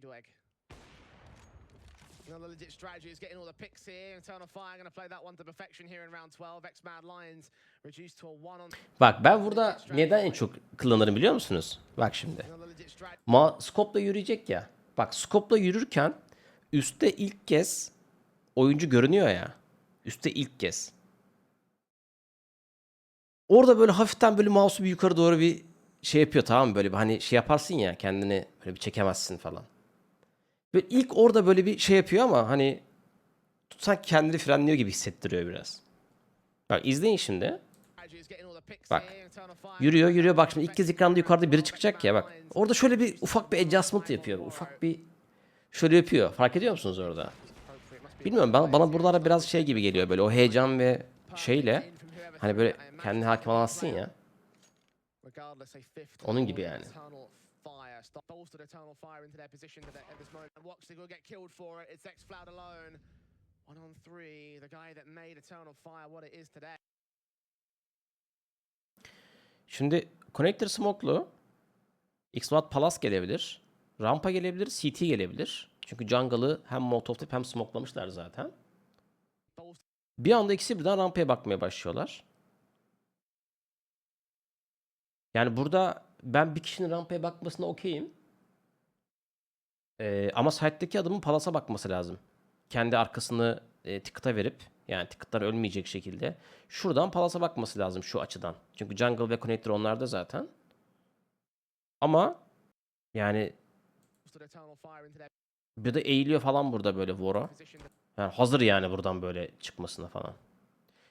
Dweg. Another legit strategy is getting all the picks here. Eternal Fire going to play that one to perfection here in round 12. X-Mad Lions reduced to a one on Bak ben burada neden en çok kullanırım biliyor musunuz? Bak şimdi. Ma skopla yürüyecek ya. Bak skopla yürürken üstte ilk kez oyuncu görünüyor ya. Üstte ilk kez. Orada böyle hafiften böyle mouse'u bir yukarı doğru bir şey yapıyor tamam mı? Böyle bir hani şey yaparsın ya kendini böyle bir çekemezsin falan. Böyle ilk orada böyle bir şey yapıyor ama hani sanki kendini frenliyor gibi hissettiriyor biraz. Bak izleyin şimdi. Bak. Yürüyor yürüyor bak şimdi ilk kez ekranda yukarıda biri çıkacak ya bak. Orada şöyle bir ufak bir adjustment yapıyor. Ufak bir şöyle yapıyor. Fark ediyor musunuz orada? Bilmiyorum bana, bana buralara biraz şey gibi geliyor böyle o heyecan ve şeyle hani böyle kendine hakim olamazsın ya. Onun gibi yani. Fire. Bolstered Eternal Fire into their position at this moment. Woxley will get killed for it. It's X-Cloud alone. One on three. The guy that made Eternal Fire what it is today. Şimdi Connector Smoke'lu X-Watt Palace gelebilir. Rampa gelebilir, CT gelebilir. Çünkü jungle'ı hem Molotov hem smokelamışlar zaten. Bir anda ikisi birden rampaya bakmaya başlıyorlar. Yani burada ben bir kişinin rampaya bakmasına okeyim. Ee, ama site'deki adamın palasa bakması lazım. Kendi arkasını e, ticket'a verip yani ticket'lar ölmeyecek şekilde şuradan palasa bakması lazım şu açıdan. Çünkü jungle ve connector onlarda zaten. Ama yani bir de eğiliyor falan burada böyle position. Yani hazır yani buradan böyle çıkmasına falan.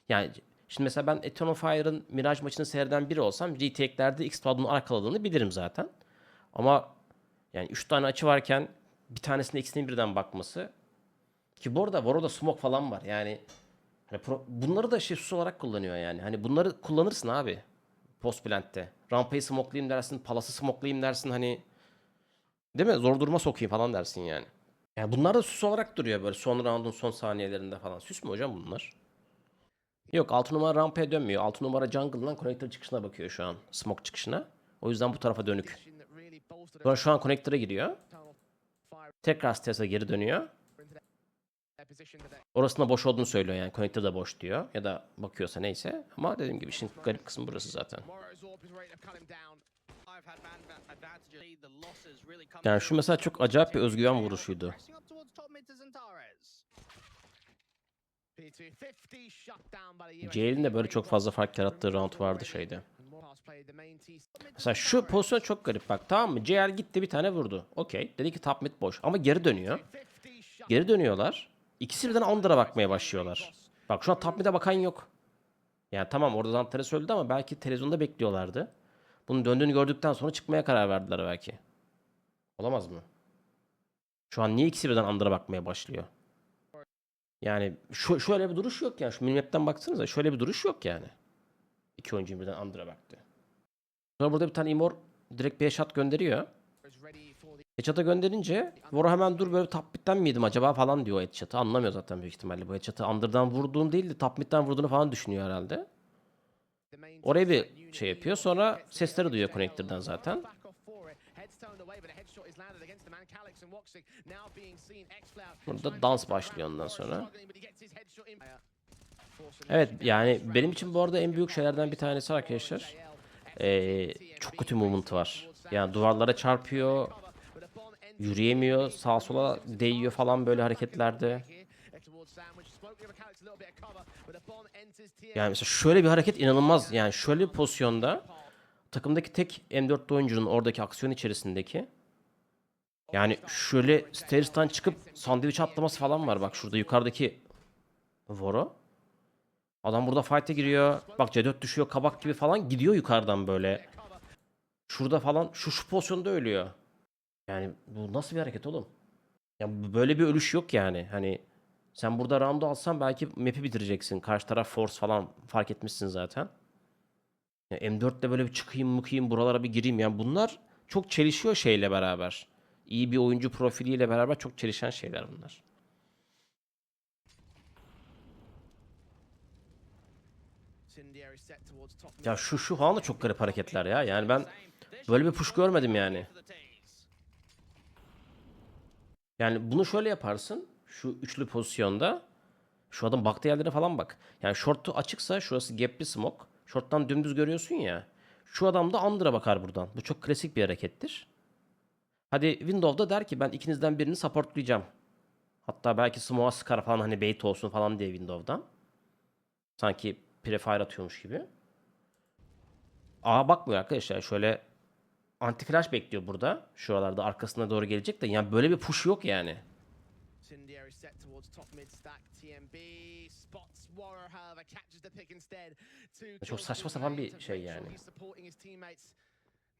Yani şimdi mesela ben Eternal Fire'ın Mirage maçını seyreden biri olsam retake'lerde X Cloud'un arkaladığını bilirim zaten. Ama yani 3 tane açı varken bir tanesine ikisinin birden bakması ki bu arada Voro'da smoke falan var. Yani hani pro- bunları da şey olarak kullanıyor yani. Hani bunları kullanırsın abi. Post plant'te. Rampayı smoke'layayım dersin, palası smoke'layayım dersin hani. Değil mi? Zor duruma sokayım falan dersin yani. Yani bunlar da süs olarak duruyor böyle son round'un son saniyelerinde falan. Süs mü hocam bunlar? Yok 6 numara rampaya dönmüyor. 6 numara jungle'dan connector çıkışına bakıyor şu an. Smoke çıkışına. O yüzden bu tarafa dönük. Sonra şu an connector'a giriyor. Tekrar stairs'e geri dönüyor. Orasında boş olduğunu söylüyor yani. Connector da boş diyor. Ya da bakıyorsa neyse. Ama dediğim gibi işin garip kısmı burası zaten. Yani şu mesela çok acayip bir özgüven vuruşuydu. Pressing up towards top mid to Zentares. P2 50 shut down by the US. Jail'in de böyle çok fazla fark yarattığı round vardı şeyde. Mesela şu pozisyon çok garip bak tamam mı? JL gitti bir tane vurdu. Okey. Dedi ki top mid boş. Ama geri dönüyor. 50 shut Geri dönüyorlar. İkisi birden Under'a bakmaya başlıyorlar. Bak şu an top mid'e bakan yok. Yani tamam orada Zantares öldü ama belki televizyonda bekliyorlardı. Bunun döndüğünü gördükten sonra çıkmaya karar verdiler belki. Olamaz mı? Şu an niye ikisi birden Under'a bakmaya başlıyor? Yani şu, şöyle bir duruş yok yani. Şu minimap'ten baksanıza şöyle bir duruş yok yani. İki oyuncu birden Under'a baktı. Sonra burada bir tane Imor direkt bir headshot gönderiyor. Headshot'a gönderince Voro hemen dur böyle top mid'den miydim acaba falan diyor headshot'ı. Anlamıyor zaten büyük ihtimalle. Bu headshot'ı under'dan vurduğunu değil de top mid'den vurduğunu falan düşünüyor herhalde. Oraya bir şey yapıyor. Sonra sesleri duyuyor connector'dan zaten. Burada dans başlıyor ondan sonra. Evet yani benim için bu arada en büyük şeylerden bir tanesi arkadaşlar. Ee, çok kötü movement'ı var. Yani duvarlara çarpıyor, yürüyemiyor, sağa sola değiyor falan böyle hareketlerde. Yani mesela şöyle bir hareket inanılmaz. Yani şöyle bir pozisyonda takımdaki tek M4'lü oyuncunun oradaki aksiyon içerisindeki yani şöyle stairs'tan çıkıp sandviç atlaması falan var. Bak şurada yukarıdaki Voro. Adam burada fight'e giriyor. Bak C4 düşüyor kabak gibi falan gidiyor yukarıdan böyle. Şurada falan şu şu pozisyonda ölüyor. Yani bu nasıl bir hareket oğlum? Ya böyle bir ölüş yok yani. Hani sen burada round'u alsan belki map'i bitireceksin. Karşı taraf force falan fark etmişsin zaten. Ya M4'le böyle bir çıkayım mıkayım buralara bir gireyim. Yani bunlar çok çelişiyor şeyle beraber. İyi bir oyuncu profiliyle beraber çok çelişen şeyler bunlar. Ya şu şu falan da çok garip hareketler ya. Yani ben böyle bir push görmedim yani. Yani bunu şöyle yaparsın. Şu üçlü pozisyonda. Şu adam baktığı yerlere falan bak. Yani short'u açıksa şurası gap'li smoke. Short'tan dümdüz görüyorsun ya. Şu adam da under'a bakar buradan. Bu çok klasik bir harekettir. Hadi Windows'da der ki ben ikinizden birini supportlayacağım. Hatta belki smoke'a sıkar falan hani bait olsun falan diye Windows'dan. Sanki prefire atıyormuş gibi. A bakmıyor arkadaşlar. Şöyle anti flash bekliyor burada. Şuralarda arkasına doğru gelecek de yani böyle bir push yok yani. Incendiary set towards top mid stack. TMB spots Warrior, however, catches the pick instead. Two Çok kills saçma to sapan bir şey yani. he's supporting his teammates.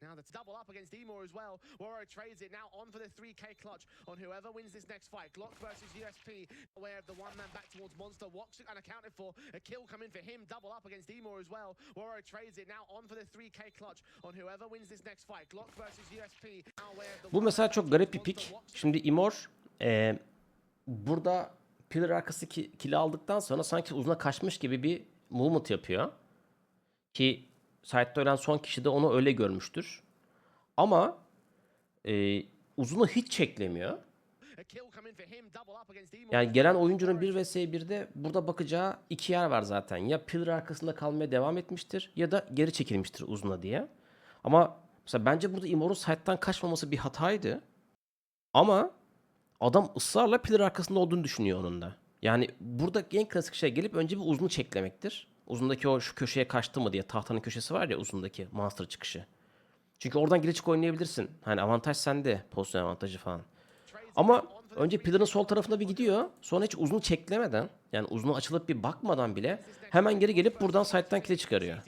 Now that's double up against Emor as well. Warrior trades it now on for the 3k clutch on whoever wins this next fight. Glock versus USP. Aware of the one man back towards Monster. Walks it unaccounted for. A kill coming for him. Double up against Emor as well. Trades it now on for the 3k clutch on whoever wins this next fight. Glock versus USP. Aware of the Bu mesela çok garip bir pick. Monster. Walks it Şimdi Imor e, burada pillar arkası ki, kili aldıktan sonra sanki uzuna kaçmış gibi bir movement yapıyor. Ki site'de ölen son kişi de onu öyle görmüştür. Ama e, uzunu hiç çeklemiyor. Yani gelen oyuncunun Warrior 1 vs 1'de burada bakacağı iki yer var zaten. Ya pillar arkasında kalmaya devam etmiştir ya da geri çekilmiştir uzuna diye. Ama mesela bence burada Imor'un site'den kaçmaması bir hataydı. Ama adam ısrarla pillar arkasında olduğunu düşünüyor onun da. Yani burada en klasik şey gelip önce bir uzunu çeklemektir. Uzundaki o şu köşeye kaçtı mı diye tahtanın köşesi var ya uzundaki monster çıkışı. Çünkü oradan geri çık oynayabilirsin. Hani avantaj sende. Pozisyon avantajı falan. Ama önce pillar'ın sol tarafına bir gidiyor. Sonra hiç uzunu çeklemeden yani uzunu açılıp bir bakmadan bile hemen geri gelip buradan side'den kile çıkarıyor.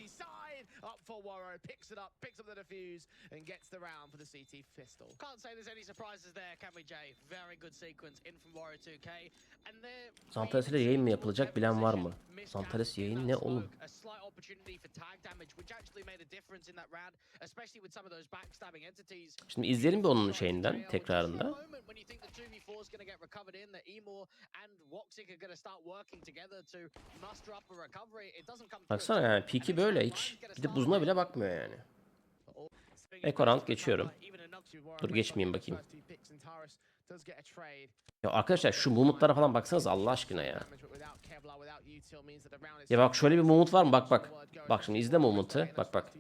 Warrow, picks it up, picks up the defuse, and gets the round for the CT pistol. Can't say there's any surprises there, can we, Jay? Very good sequence in from Warrior 2K. And they're Zantares ile yayın mı yapılacak bilen var mı? İn yayın ne oğlum? A slight opportunity for tag damage, which actually made a difference in that round, especially with some of those backstabbing entities. Şimdi izleyelim bir onun şeyinden tekrarında. Moment when you think the 2v4 is going to get recovered in, that Emor and Woxic are going to start working together to muster up a recovery. It doesn't come through Baksana yani Peaky böyle hiç gidip uzuna bile bakmıyor yani. Eko round geçiyorum. Dur geçmeyeyim bakayım. Ya arkadaşlar şu mumutlara falan baksanız Allah aşkına ya. Ya bak şöyle bir mumut var mı? Bak bak. Bak şimdi izle mumutu. Bak bak.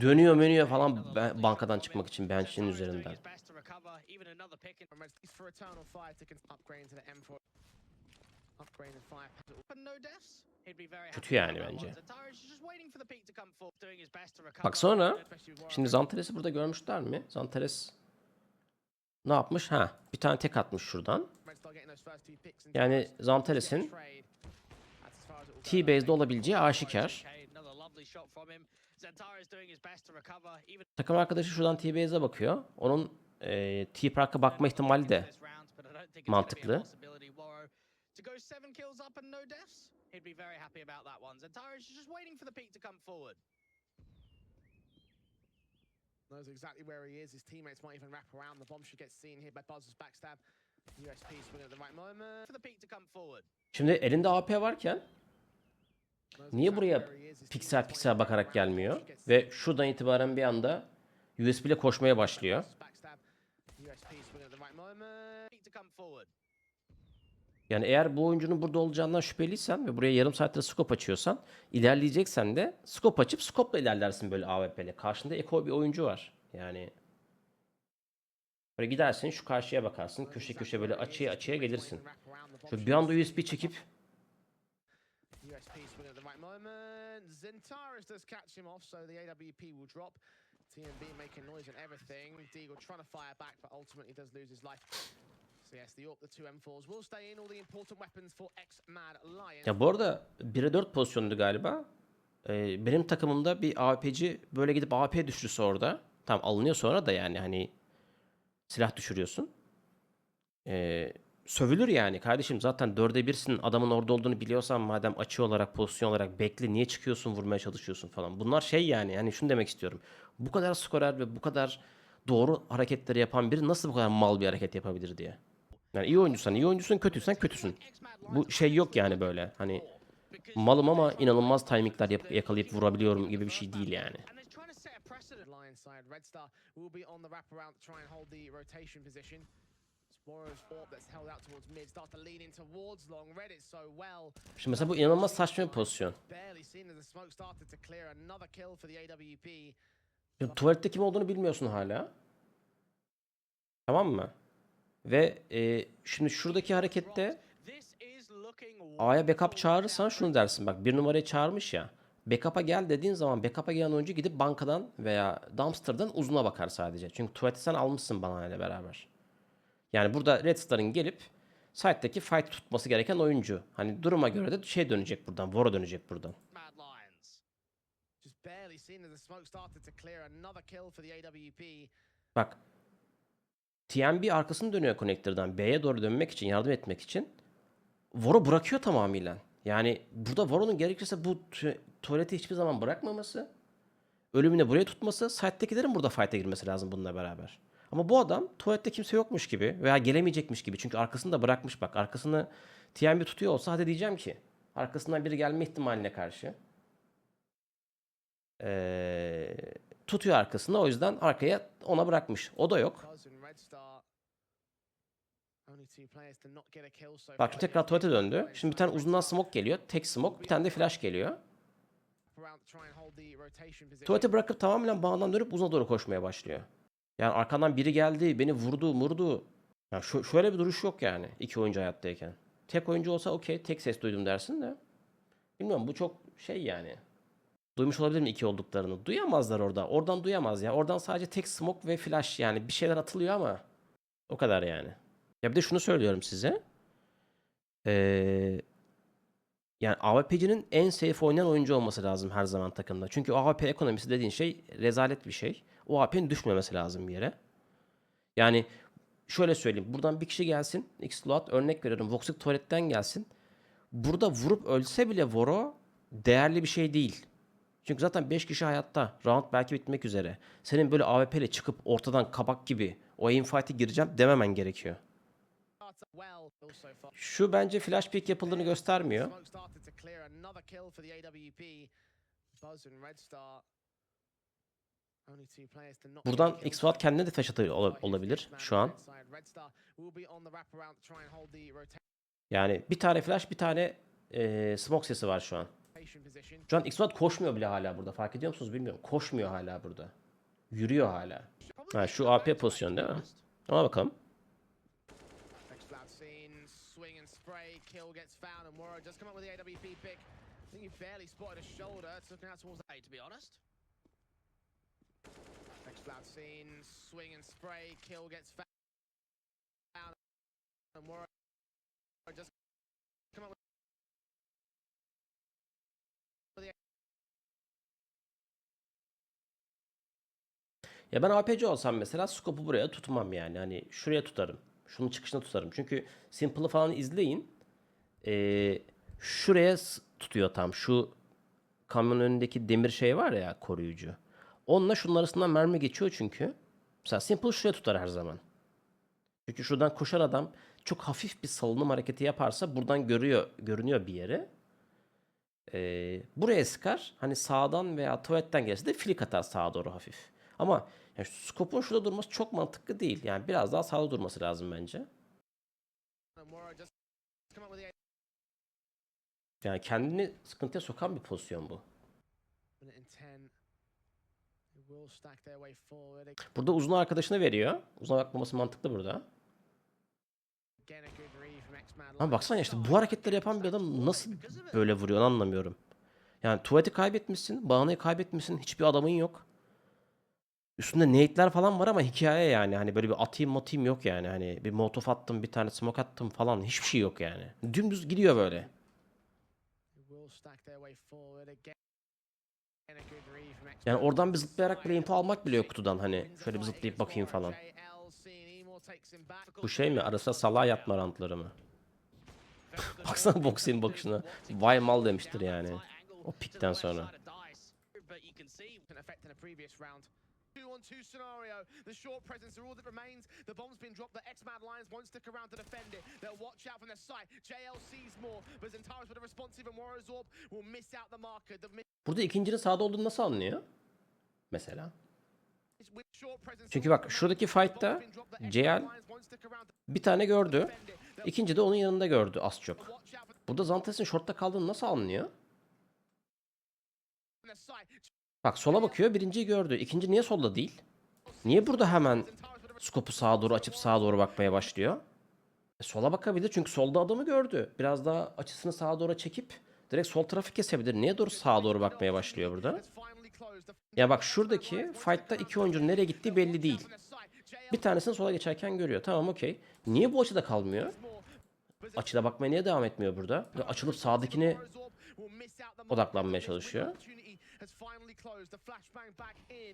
Dönüyor menüyor falan bankadan çıkmak için bench'in üzerinden. Kötü yani bence. Bak sonra şimdi Zantares'i burada görmüşler mi? Zantares ne yapmış? Ha bir tane tek atmış şuradan. Yani Zantares'in T-base'de olabileceği aşikar. Takım arkadaşı şuradan T-base'e bakıyor. Onun e, T-Park'a bakma ihtimali de mantıklı. To go seven kills up and no deaths, he'd be very happy about that one. Zentaris is just waiting for the peak to come forward. knows exactly where he is. His teammates might even wrap around. The bomb should get seen here by Buzz's backstab. USP swing at the right moment. For the peak to come forward. Şimdi elinde AP varken Niye buraya piksel piksel bakarak gelmiyor ve şuradan itibaren bir anda USB ile koşmaya başlıyor. Buzz's backstab. USP swing at the right moment. Peak to come forward. Yani eğer bu oyuncunun burada olacağından şüpheliysen ve buraya yarım saatte scope açıyorsan ilerleyeceksen de scope açıp scope'la ilerlersin böyle AWP ile. Karşında Eko bir oyuncu var. Yani böyle gidersin şu karşıya bakarsın köşe köşe böyle açıya açıya gelirsin. Şöyle bir anda USB çekip. Zentaris making noise and everything. Deagle trying to fire back, but ultimately does lose his life. So yes, the AWP, the two M4s will stay in. All the important weapons for X-Mad Lion. ya bu arada 1'e 4 pozisyondu galiba. Ee, benim takımımda bir AWP'ci böyle gidip AWP düşürse orada. Tam alınıyor sonra da yani hani silah düşürüyorsun. Ee, sövülür yani kardeşim zaten 4'e 1'sin adamın orada olduğunu biliyorsan madem açı olarak pozisyon olarak bekle niye çıkıyorsun vurmaya çalışıyorsun falan. Bunlar şey yani hani şunu demek istiyorum. Bu kadar skorer ve bu kadar doğru hareketleri yapan biri nasıl bu kadar mal bir hareket yapabilir diye. Yani iyi oyuncusan iyi oyuncusun kötüysen kötüsün. Bu şey yok yani böyle hani malım ama inanılmaz timingler yakalayıp vurabiliyorum gibi bir şey değil yani. Şimdi mesela bu inanılmaz saçma bir pozisyon. Ya, tuvalette kim olduğunu bilmiyorsun hala. Tamam mı? Ve e, şimdi şuradaki harekette A'ya backup çağırırsan şunu dersin. Bak bir numarayı çağırmış ya. Backup'a gel dediğin zaman backup'a gelen oyuncu gidip bankadan veya dumpster'dan uzuna bakar sadece. Çünkü tuvaleti sen almışsın bana ile beraber. Yani burada Red Star'ın gelip site'daki fight tutması gereken oyuncu. Hani duruma göre de şey dönecek buradan. Voro dönecek buradan. Bak. TMB arkasını dönüyor connector'dan B'ye doğru dönmek için, yardım etmek için. Voro bırakıyor tamamıyla. Yani burada Voro'nun gerekirse bu tu- tuvaleti hiçbir zaman bırakmaması, ölümüne buraya tutması, site'dekilerin burada fight'e girmesi lazım bununla beraber. Ama bu adam tuvalette kimse yokmuş gibi veya gelemeyecekmiş gibi. Çünkü arkasını da bırakmış bak. Arkasını TMB tutuyor olsa hadi diyeceğim ki arkasından biri gelme ihtimaline karşı. Ee, tutuyor arkasında o yüzden arkaya ona bırakmış. O da yok. Bak tekrar tuvalete döndü. Şimdi bir tane uzundan smoke geliyor. Tek smoke. Bir tane de flash geliyor. Tuvalete bırakıp tamamen bağından dönüp uzuna doğru koşmaya başlıyor. Yani arkandan biri geldi, beni vurdu, murdu. Yani şu, şöyle bir duruş yok yani iki oyuncu hayattayken. Tek oyuncu olsa okey, tek ses duydum dersin de. Bilmiyorum bu çok şey yani. Duymuş olabilir mi iki olduklarını? Duyamazlar orada. Oradan duyamaz ya. Oradan sadece tek smoke ve flash yani bir şeyler atılıyor ama o kadar yani. Ya bir de şunu söylüyorum size. Ee, yani AWP'cinin en safe oynayan oyuncu olması lazım her zaman takımda. Çünkü AWP ekonomisi dediğin şey rezalet bir şey. O AWP'nin düşmemesi lazım bir yere. Yani şöyle söyleyeyim. Buradan bir kişi gelsin. X Load örnek veriyorum. Voxic tuvaletten gelsin. Burada vurup ölse bile Voro değerli bir şey değil. Çünkü zaten 5 kişi hayatta. Round belki bitmek üzere. Senin böyle AWP ile çıkıp ortadan kabak gibi o aim fight'e gireceğim dememen gerekiyor. Şu bence flash pick yapıldığını göstermiyor. Buradan so kendine de flash Here's olabilir şu an. Yani bir tane flash bir tane eee, smoke sesi var şu an. Şu an X-Watt koşmuyor bile hala burada. Fark ediyor musunuz bilmiyorum. Koşmuyor hala burada. Yürüyor hala. Ha, şu AP pozisyon değil mi? Ona bakalım. X-Cloud seen, swing and spray, kill gets found, and Moro just come up with the AWP pick. I think he barely spotted a shoulder. It's looking out towards the Hey, to be honest. X-Cloud seen, swing and spray, kill gets found, and Moro just come up with Ya ben APC olsam mesela scope'u buraya tutmam yani. Hani şuraya tutarım. Şunun çıkışına tutarım. Çünkü Simple'ı falan izleyin. Ee, şuraya tutuyor tam. Şu kamyonun önündeki demir şey var ya koruyucu. Onunla şunun arasından mermi geçiyor çünkü. Mesela Simple şuraya tutar her zaman. Çünkü şuradan koşan adam çok hafif bir salınım hareketi yaparsa buradan görüyor, görünüyor bir yere. Ee, buraya sıkar. Hani sağdan veya tuvaletten gelse de flick atar sağa doğru hafif. Ama yani şu scope'un şurada durması çok mantıklı değil. Yani biraz daha sağda durması lazım bence. Yani kendini sıkıntıya sokan bir pozisyon bu. Burada uzun arkadaşına veriyor. Uzuna bakmaması mantıklı burada. Ama baksana işte bu hareketleri yapan bir adam nasıl böyle vuruyor anlamıyorum. Yani tuvaleti kaybetmişsin, bağını kaybetmişsin, hiçbir adamın yok. Üstünde nade'ler falan var ama hikaye yani. Hani böyle bir atayım matayım yok yani. Hani bir molotof attım, bir tane smoke attım falan. Hiçbir şey yok yani. Dümdüz gidiyor böyle. Yani oradan bir zıplayarak bile info almak bile yok kutudan. Hani şöyle bir zıplayıp bakayım falan. Bu şey mi? Arasında salağa yatma rantları mı? Baksana Boxy'nin bakışına. Vay mal demiştir yani. O pikten sonra. Two scenario. The short presence are all that remains. The bomb's been dropped. The X-Man Lions won't stick around to defend it. They'll watch out from their sight. JL sees more, but Zentaris with a responsive and Warriors Orb will miss out the marker. The Burada ikincinin sağda olduğunu nasıl anlıyor? Mesela. Çünkü bak şuradaki fight'ta CL bir tane gördü. İkinci de onun yanında gördü az çok. Burada Zantes'in short'ta kaldığını nasıl anlıyor? Bak sola bakıyor birinciyi gördü. İkinci niye solda değil? Niye burada hemen skopu sağa doğru açıp sağa doğru bakmaya başlıyor? E, sola bakabilir çünkü solda adamı gördü. Biraz daha açısını sağa doğru çekip direkt sol tarafı kesebilir. Niye doğru sağa doğru bakmaya başlıyor burada? Ya bak şuradaki fight'ta iki oyuncunun nereye gittiği belli değil. Bir tanesini sola geçerken görüyor. Tamam okey. Niye bu açıda kalmıyor? Açıda bakmaya niye devam etmiyor burada? Açılıp sağdakine odaklanmaya çalışıyor.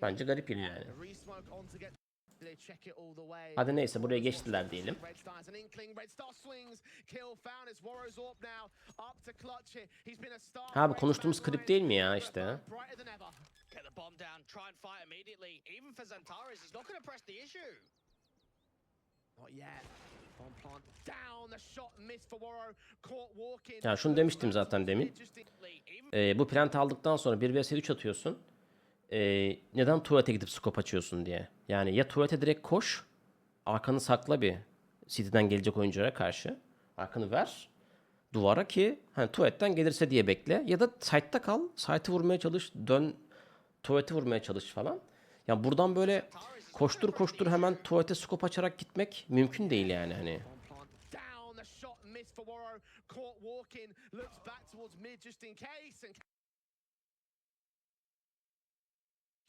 Bence garip geliyor yani. Hadi neyse buraya geçtiler diyelim. Ha bu konuştuğumuz klip değil mi ya işte? Ya şunu demiştim zaten demin. Ee, bu plant aldıktan sonra 1 vs 3 atıyorsun. Ee, neden tuvalete gidip scope açıyorsun diye. Yani ya tuvalete direkt koş. Arkanı sakla bir. City'den gelecek oyunculara karşı. Arkanı ver. Duvara ki hani tuvaletten gelirse diye bekle. Ya da site'da kal. Site'ı vurmaya çalış. Dön tuvaleti vurmaya çalış falan. Ya buradan böyle koştur koştur hemen tuvalete scope açarak gitmek mümkün değil yani hani.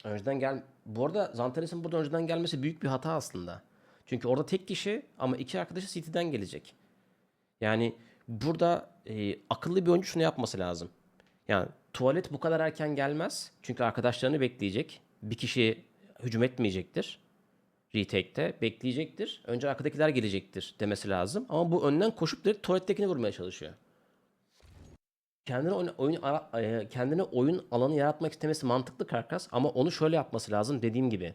Önceden gel... Bu arada Zantares'in burada önceden gelmesi büyük bir hata aslında. Çünkü orada tek kişi ama iki arkadaşı City'den gelecek. Yani burada e, akıllı bir oyuncu şunu yapması lazım. Yani tuvalet bu kadar erken gelmez. Çünkü arkadaşlarını bekleyecek. Bir kişi hücum etmeyecektir. Retake'te bekleyecektir. Önce arkadakiler gelecektir demesi lazım. Ama bu önden koşup direkt tuvalettekini vurmaya çalışıyor kendine oyun, oyun e, kendine oyun alanı yaratmak istemesi mantıklı karkas ama onu şöyle yapması lazım dediğim gibi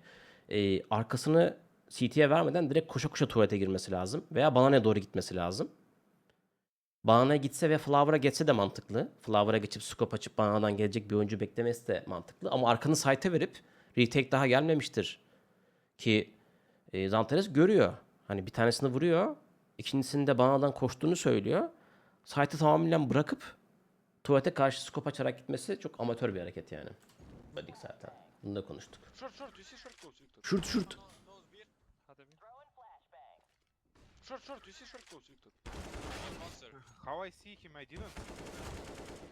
e, arkasını CT'ye vermeden direkt koşa koşa tuvalete girmesi lazım veya bananaya doğru gitmesi lazım. Bananaya gitse ve Flower'a geçse de mantıklı. Flower'a geçip scope açıp bananadan gelecek bir oyuncu beklemesi de mantıklı. Ama arkanı site'e verip retake daha gelmemiştir. Ki e, Zantares görüyor. Hani bir tanesini vuruyor. ikincisini de bananadan koştuğunu söylüyor. Site'ı tamamen bırakıp tuvalete karşı skop açarak gitmesi çok amatör bir hareket yani. Dedik zaten. Bunu da konuştuk. Şurt şurt. Short, short, you see short closing. Victor. How I see him, I didn't.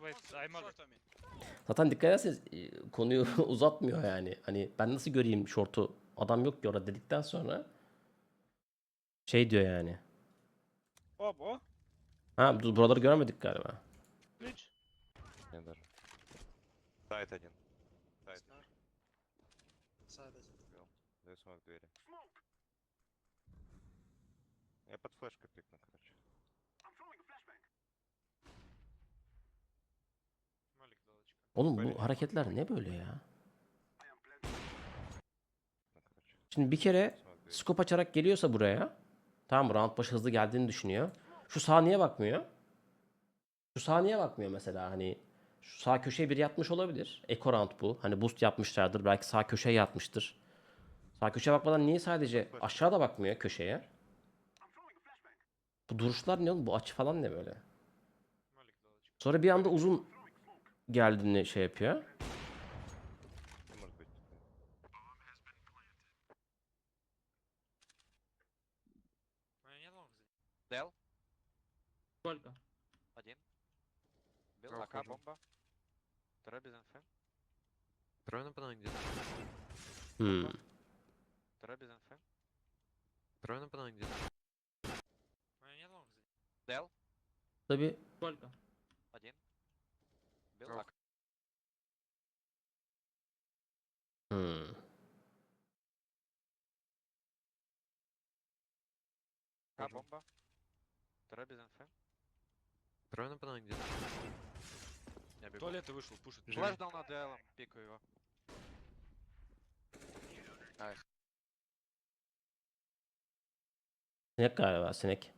Wait, I'm already. Zaten dikkat ederseniz e, konuyu uzatmıyor yani. Hani ben nasıl göreyim şortu adam yok ki orada dedikten sonra şey diyor yani. Оп, о, Ha dur, buraları görmedik galiba. ключ. Не даже. Сайт один. Сайт. Вел. Даю смог двери. Я под флешкой пикну, Oğlum bu hareketler ne böyle ya? Şimdi bir kere skop açarak geliyorsa buraya. Tamam round başı hızlı geldiğini düşünüyor. Şu saniye bakmıyor. Şu saniye bakmıyor mesela hani şu sağ köşeye bir yatmış olabilir. Eko round bu. Hani boost yapmışlardır. Belki sağ köşeye yatmıştır. Sağ köşeye bakmadan niye sadece aşağıda bakmıyor köşeye? Bu duruşlar ne oğlum? Bu açı falan ne böyle? Sonra bir anda uzun geldiğini şey yapıyor. Не может быть. У меня нет лонг здесь. Дел. Сколько? Один. Бил Я АК ухожу. бомба. Второй без инфы. Трое на банане где-то. Hmm. Второй без инфы. Трое на банане где-то. У меня нет лонг здесь. Дел. Tabii Сколько? Белок. Хм. А бомба. Трое без инфы. Трое на панель где-то. Я бегу. Туалет вышел, пушит. Флэш дал на ДЛ, пикаю его. Ай. Синяк, а, синяки.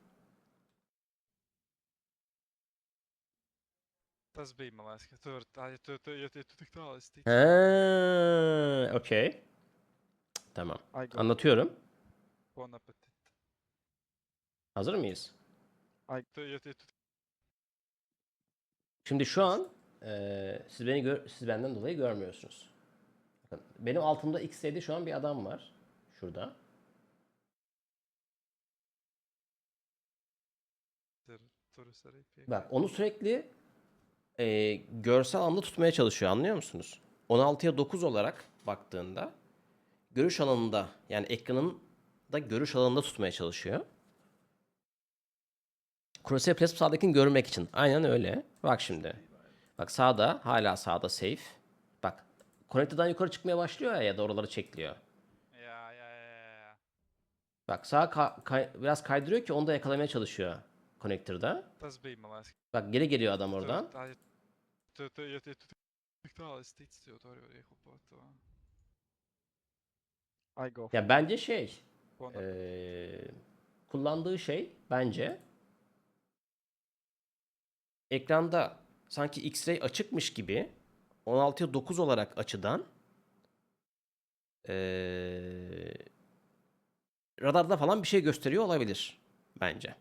Ka tur tā, ja tu, tu, ja tu tik tālu esi. Ha, okey. Tamam. I go. Anlatıyorum. Bon appetit. Hazır mıyız? I to you to Şimdi şu an eee, siz beni gör, siz benden dolayı görmüyorsunuz. Bakın, benim altımda X'de şu an bir adam var. Şurada. to. Bak onu sürekli eee, görsel anlamda tutmaya çalışıyor anlıyor musunuz? 16'ya 9 olarak baktığında görüş alanında yani ekranın da görüş alanında tutmaya çalışıyor. Crosshair Plasma sağdakini görmek için. Aynen öyle. Bak şimdi. Bak sağda hala sağda safe. Bak connector'dan yukarı çıkmaya başlıyor ya ya da oraları çekliyor. Ya ya ya ya. Bak sağa ka- kay- biraz kaydırıyor ki onu da yakalamaya çalışıyor connector'da. Bak geri geliyor adam oradan. Ja tu, tu, ja tu, tu tik tālu es ticu, tev tur var ieklopot to. I go. Ya bence şey eee, kullandığı şey bence ekranda sanki X-ray açıkmış gibi 16'ya 9 olarak açıdan eee, radarda falan bir şey gösteriyor olabilir bence.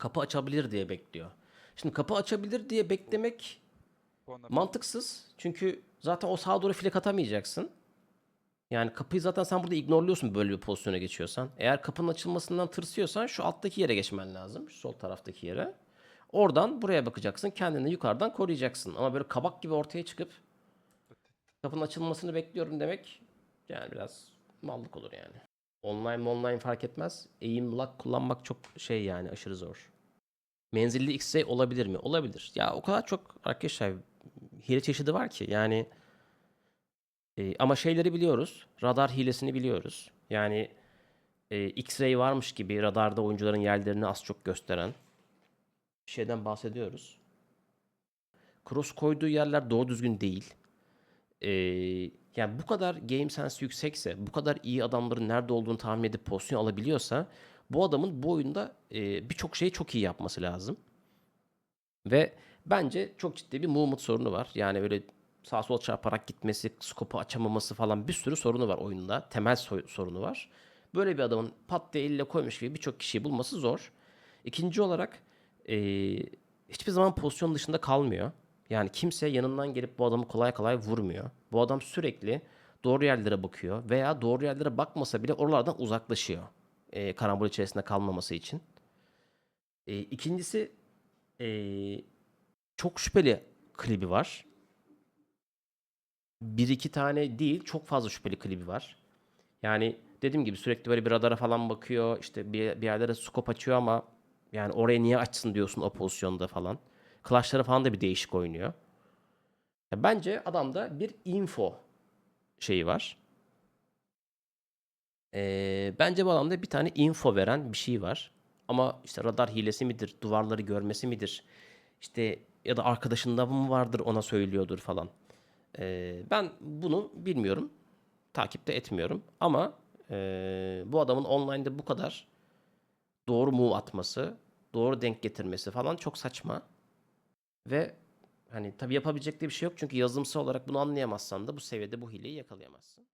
Kapı açabilir diye bekliyor. Şimdi kapı açabilir diye beklemek. Mantıksız. Çünkü zaten o sağa doğru flik atamayacaksın. Yani kapıyı zaten sen burada ignorluyorsun böyle bir pozisyona geçiyorsan. Eğer kapının açılmasından tırsıyorsan şu alttaki yere geçmen lazım. Şu sol taraftaki yere. Oradan buraya bakacaksın. Kendini yukarıdan koruyacaksın. Ama böyle kabak gibi ortaya çıkıp kapının açılmasını bekliyorum demek yani biraz mallık olur yani. Online online fark etmez. Aim lock kullanmak çok şey yani aşırı zor. Menzilli X-ray olabilir mi? Olabilir. Ya o kadar çok arkadaşlar hile çeşidi var ki yani e, ama şeyleri biliyoruz. Radar hilesini biliyoruz. Yani e, X-ray varmış gibi radarda oyuncuların yerlerini az çok gösteren şeyden bahsediyoruz. Cross koyduğu yerler doğru düzgün değil. E, yani bu kadar game sense yüksekse, bu kadar iyi adamların nerede olduğunu tahmin edip pozisyon alabiliyorsa bu adamın bu oyunda e, birçok şeyi çok iyi yapması lazım. Ve bence çok ciddi bir movement sorunu var. Yani böyle sağ sol çarparak gitmesi, skopu açamaması falan bir sürü sorunu var oyunda. Temel so- sorunu var. Böyle bir adamın pat diye elle koymuş gibi birçok kişiyi bulması zor. İkinci olarak eee, hiçbir zaman pozisyon dışında kalmıyor. Yani kimse yanından gelip bu adamı kolay kolay vurmuyor. Bu adam sürekli doğru yerlere bakıyor veya doğru yerlere bakmasa bile oralardan uzaklaşıyor. Eee karambol içerisinde kalmaması için. Eee ikincisi eee, çok şüpheli klibi var. Bir iki tane değil çok fazla şüpheli klibi var. Yani dediğim gibi sürekli böyle bir radara falan bakıyor. işte bir, bir yerlere scope açıyor ama yani oraya niye açsın diyorsun o pozisyonda falan. Clash'ları falan da bir değişik oynuyor. Ya bence adamda bir info şeyi var. Ee, bence bu adamda bir tane info veren bir şey var. Ama işte radar hilesi midir, duvarları görmesi midir, işte ya da arkadaşında mı vardır ona söylüyordur falan. Ee, ben bunu bilmiyorum, takip de etmiyorum. Ama ee, bu adamın online'da bu kadar doğru move atması, doğru denk getirmesi falan çok saçma. Ve hani tabii yapabilecek de bir şey yok çünkü yazılımsal olarak bunu anlayamazsan da bu seviyede bu hileyi yakalayamazsın.